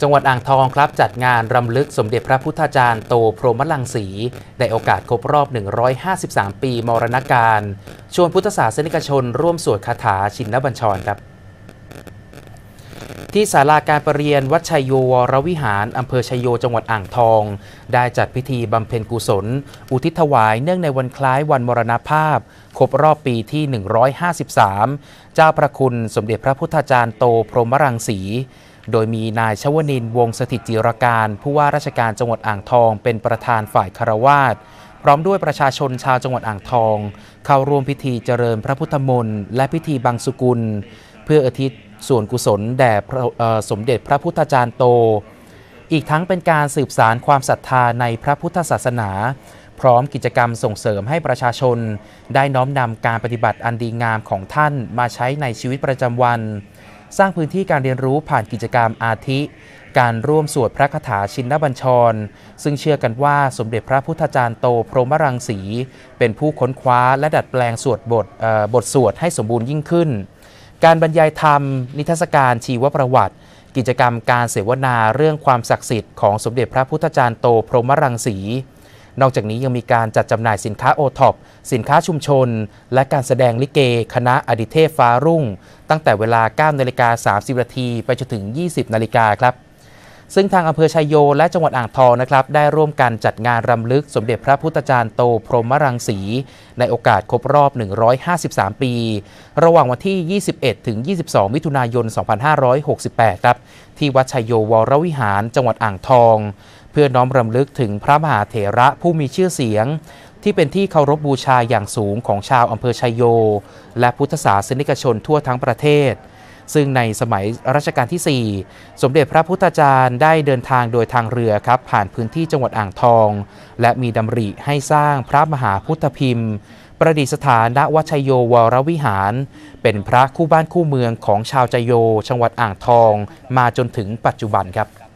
จังหวัดอ่างทองครับจัดงานรำลึกสมเด็จพระพุทธจารย์โตพรหมลังสีในโอกาสครบรอบ 153 ปีมรณการ ชวนพุทธศาสนิกชนร่วมสวดคาถาชินบัญชรครับ ที่ศาลาการประเรียนวัดชัยโยวรวิหารอำเภอชัยโยจังหวัดอ่างทอง ได้จัดพิธีบำเพ็ญกุศล อุทิศถวายเนื่องในวันคล้ายวันมรณภาพ ครบรอบปีที่ 153 เจ้าประคุณสมเด็จพระพุทธจารย์โตพรหมรังสี โดยมีนายชวนินวงสถิตจิรการ ผู้ว่าราชการจังหวัดอ่างทอง เป็นประธานฝ่ายคารวาสพร้อมด้วยประชาชนชาวจังหวัดอ่างทอง เข้าร่วมพิธีเจริญพระพุทธมนต์และพิธีบังสุกุล เพื่ออุทิศส่วนกุศลแด่สมเด็จพระพุทธจารย์โต อีกทั้งเป็นการสืบสารความศรัทธาในพระพุทธศาสนา พร้อมกิจกรรมส่งเสริมให้ประชาชน ได้น้อมนำการปฏิบัติอันดีงามของท่านมาใช้ในชีวิตประจำวัน สร้างพื้นที่การเรียนรู้ผ่านกิจกรรมอาทิ การร่วมสวดพระคาถาชินบัญชร ซึ่งเชื่อกันว่าสมเด็จพระพุทธจารย์โตพรหมรังสี เป็นผู้ค้นคว้าและดัดแปลงสวดบทบทสวดให้สมบูรณ์ยิ่งขึ้น การบรรยายธรรม นิทรรศการชีวประวัติ กิจกรรมการเสวนาเรื่องความศักดิ์สิทธิ์ของสมเด็จพระพุทธจารย์โตพรหมรังสี นอกจากนี้ยังมีการจัดจำหน่ายสินค้าโอท็อปสินค้าชุมชน และการแสดงลิเก คณะอดิเทพฟ้ารุ่ง ตั้งแต่เวลา 9 นาฬิกา 30 นาทีไปจนถึง 20 นาฬิกาครับซึ่งทางอำเภอชัยโยและจังหวัดอ่างทองนะครับ ได้ร่วมกันจัดงานรำลึกสมเด็จพระพุทธจารย์โตพรหมรังสี ในโอกาสครบรอบ 153 ปี ระหว่างวันที่ 21 ถึง 22 มิถุนายน 2568 ครับ ที่วัดชัยโยวรวิหารจังหวัดอ่างทอง พื่อน้อมรำลึกถึงพระมหาเถระผู้มีชื่อเสียง ที่เป็นที่เคารพบูชาอย่างสูงของชาวอำเภอชัยโย และพุทธศาสนิกชนทั่วทั้งประเทศ ซึ่งในสมัยรัชกาลที่ 4 สมเด็จพระพุทธจารย์ได้เดินทางโดยทางเรือครับ ผ่านพื้นที่จังหวัดอ่างทอง และมีดำริให้สร้างพระมหาพุทธพิมพ์ ประดิษฐานณวัชยโยวรวิหาร เป็นพระคู่บ้านคู่เมืองของชาวใจโย จังหวัดอ่างทอง มาจนถึงปัจจุบันครับ